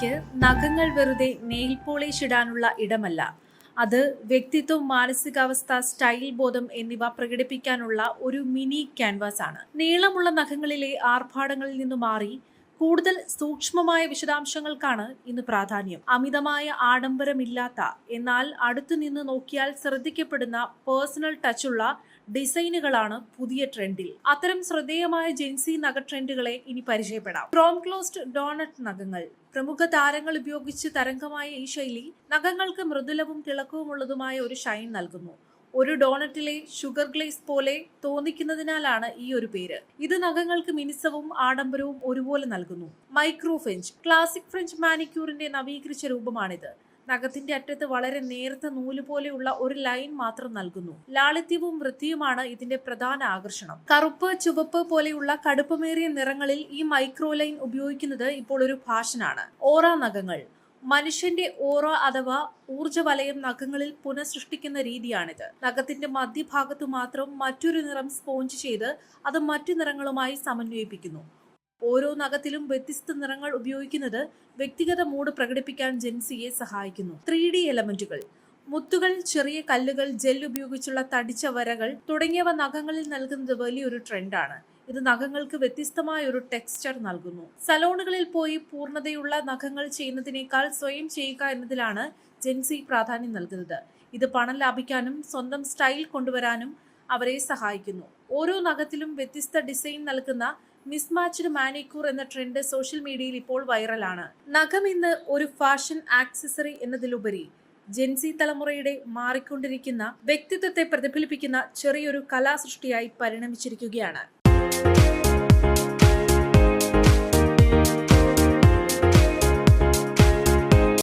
ജെൻസി നഖങ്ങൾ വെറുതെ nail polish ഇടാനുള്ള ഇടമല്ല. അത് വ്യക്തിത്വം മാനസികാവസ്ഥ സ്റ്റൈൽ ബോധം എന്നിവ പ്രകടിപ്പിക്കാനുള്ള ഒരു മിനി ക്യാൻവാസ് ആണ് നീളമുള്ള നഖങ്ങളിലെ ആർഭാടങ്ങളിൽ നിന്നു മാറി കൂടുതൽ സൂക്ഷ്മമായ വിശദാംശങ്ങൾക്കാണ് ഇന്ന് പ്രാധാന്യം. അമിതമായ ആഡംബരമില്ലാത്ത എന്നാൽ അടുത്തു നിന്ന് നോക്കിയാൽ ശ്രദ്ധിക്കപ്പെടുന്ന പേഴ്സണൽ ടച്ചുള്ള ഡിസൈനുകളാണ് പുതിയ ട്രെൻഡിൽ. അത്തരം ശ്രദ്ധേയമായ ജെൻസി നഗ ട്രെൻഡുകളെ ഇനി പരിചയപ്പെടാം. ക്രോം ക്ലോസ്ഡ് ഡോണറ്റ് നഖങ്ങൾ പ്രമുഖ താരങ്ങൾ ഉപയോഗിച്ച് തരംഗമായ ഈ ശൈലി നഖങ്ങൾക്ക് മൃദുലവും തിളക്കവുമുള്ളതുമായ ഒരു ഷൈൻ നൽകുന്നു. ഒരു ഡോണറ്റിലെ ഷുഗർ ഗ്ലേസ് പോലെ തോന്നിക്കുന്നതിനാലാണ് ഈ ഒരു പേര്. ഇത് നഖങ്ങൾക്ക് മിനിസവും ആഡംബരവും ഒരുപോലെ നൽകുന്നു. മൈക്രോ ഫ്രഞ്ച് ക്ലാസിക് ഫ്രഞ്ച് മാനിക്യൂറിന്റെ നവീകരിച്ച രൂപമാണിത്. നഖത്തിന്റെ അറ്റത്ത് വളരെ നേർത്ത നൂൽ പോലെയുള്ള ഒരു ലൈൻ മാത്രം നൽകുന്നു. ലാളിത്യവും വൃത്തിയുമാണ് ഇതിന്റെ പ്രധാന ആകർഷണം. കറുപ്പ് ചുവപ്പ് പോലെയുള്ള കടുപ്പമേറിയ നിറങ്ങളിൽ ഈ മൈക്രോ ലൈൻ ഉപയോഗിക്കുന്നത് ഇപ്പോൾ ഒരു ഫാഷനാണ്. ഓറ നഖങ്ങൾ മനുഷ്യന്റെ ഓറ അഥവാ ഊർജവലയം നഖങ്ങളിൽ പുനഃസൃഷ്ടിക്കുന്ന രീതിയാണിത്. നഖത്തിന്റെ മധ്യഭാഗത്തു മാത്രം മറ്റൊരു നിറം സ്പോഞ്ച് ചെയ്ത് അത് മറ്റു നിറങ്ങളുമായി സമന്വയിപ്പിക്കുന്നു. ഓരോ നഖത്തിലും വ്യത്യസ്ത നിറങ്ങൾ ഉപയോഗിക്കുന്നത് വ്യക്തിഗത മൂഡ് പ്രകടിപ്പിക്കാൻ ജെൻസിയെ സഹായിക്കുന്നു. ത്രീ ഡി എലമെന്റുകൾ മുത്തുകൾ ചെറിയ കല്ലുകൾ ജെൽ ഉപയോഗിച്ചുള്ള തടിച്ച വരകൾ തുടങ്ങിയവ നഖങ്ങളിൽ നൽകുന്നത് വലിയൊരു ട്രെൻഡാണ്. ഇത് നഖങ്ങൾക്ക് വ്യത്യസ്തമായ ഒരു ടെക്സ്ചർ നൽകുന്നു. സലോണുകളിൽ പോയി പൂർണതയുള്ള നഖങ്ങൾ ചെയ്യുന്നതിനേക്കാൾ സ്വയം ചെയ്യുക എന്നതിലാണ് ജെൻസി പ്രാധാന്യം നൽകുന്നത്. ഇത് പണം ലാഭിക്കാനും സ്വന്തം സ്റ്റൈൽ കൊണ്ടുവരാനും അവരെ സഹായിക്കുന്നു. ഓരോ നഖത്തിലും വ്യത്യസ്ത ഡിസൈൻ നൽകുന്ന മിസ്മാച്ച്ഡ് മാനിക്യൂർ എന്ന ട്രെൻഡ് സോഷ്യൽ മീഡിയയിൽ ഇപ്പോൾ വൈറലാണ് നഖം ഇന്ന് ഒരു ഫാഷൻ ആക്സസറി എന്നതിലുപരി ജെൻസി തലമുറയുടെ മാറിക്കൊണ്ടിരിക്കുന്ന വ്യക്തിത്വത്തെ പ്രതിഫലിപ്പിക്കുന്ന ചെറിയൊരു കലാസൃഷ്ടിയായി പരിണമിച്ചിരിക്കുകയാണ്.